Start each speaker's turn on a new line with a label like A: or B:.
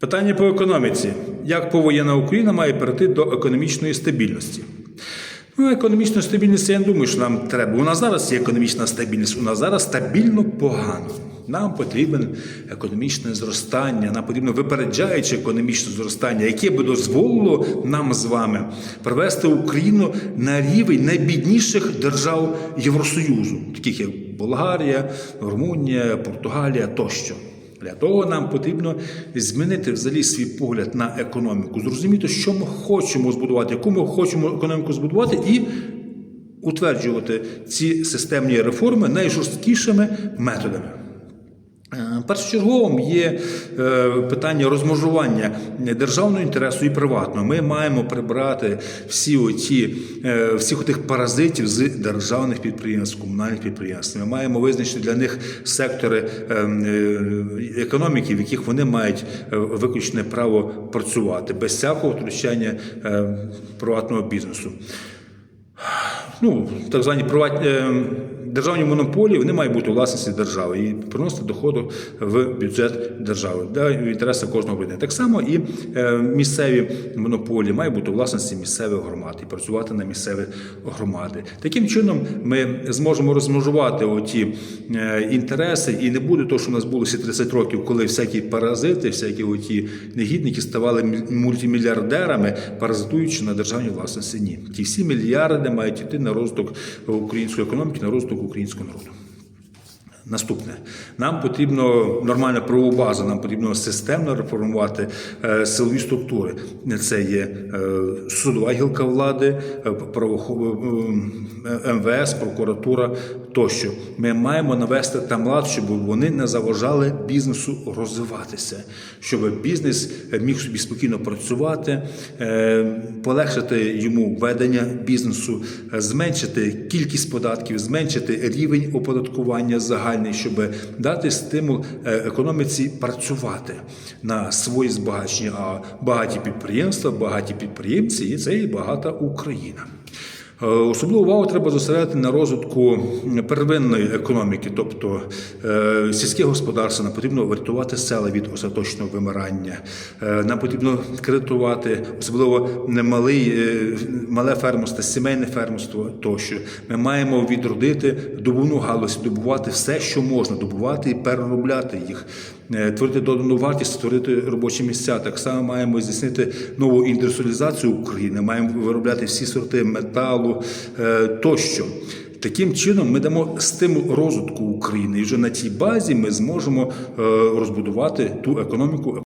A: Питання по економіці. Як повоєнна Україна має перейти до економічної стабільності? Ну, економічна стабільність, я не думаю, що нам треба. У нас зараз є економічна стабільність, у нас зараз стабільно погано. Нам потрібен економічне зростання, нам потрібно випереджаюче економічне зростання, яке би дозволило нам з вами привести Україну на рівень найбідніших держав Євросоюзу, таких як Болгарія, Румунія, Португалія тощо. Для того нам потрібно змінити взагалі свій погляд на економіку, зрозуміти, що ми хочемо збудувати, яку ми хочемо економіку збудувати, і утверджувати ці системні реформи найжорсткішими методами. Е, Першочерговим є е, питання розмежування державного інтересу і приватного. Ми маємо прибрати всі оті, е, всіх тих паразитів з державних підприємств, комунальних підприємств. Ми маємо визначити для них сектори економіки, в яких вони мають виключне право працювати без всякого втручання приватного бізнесу ну, так звані приватні державні монополії, вони мають бути у власності держави і приносити доходу в бюджет держави для інтересу кожного громадянина. Так само і е, місцеві монополії мають бути у власності місцевих громад і працювати на місцеві громади. Таким чином ми зможемо розмежувати оті е, інтереси, і не буде того, що у нас було всі 30 років, коли всякі паразити, всякі оті негідники ставали мультимільярдерами, паразитуючи на державній власності. Ні, ті всі мільярди мають йти на розвиток української економіки, на розвиток українського народу. Наступне нам потрібно нормальна правова база, нам потрібно системно реформувати е, силові структури. Це є е, судова гілка влади, е, МВС, прокуратура тощо. Ми маємо навести там лад, щоб вони не заважали бізнесу розвиватися, щоб бізнес міг собі спокійно працювати, полегшити йому ведення бізнесу, зменшити кількість податків, зменшити рівень оподаткування загальний, щоб дати стимул е, економіці працювати на свої збагачення. А багаті підприємства, багаті підприємці і це і багата Україна. Е, Особливу увагу треба зосередити на розвитку первинної економіки, тобто е, сільське господарство. Нам потрібно врятувати села від остаточного вимирання. Е, Нам потрібно кредитувати, особливо немалий, мале фермерство, сімейне фермерство тощо. Ми маємо відродити добувну галузь, добувати все, що можна, добувати і переробляти їх. Творити додану вартість, створити робочі місця. Так само маємо здійснити нову індустріалізацію України, маємо виробляти всі сорти металу е, тощо. Таким чином ми дамо стимул розвитку України, і вже на цій базі ми зможемо е, розбудувати ту економіку.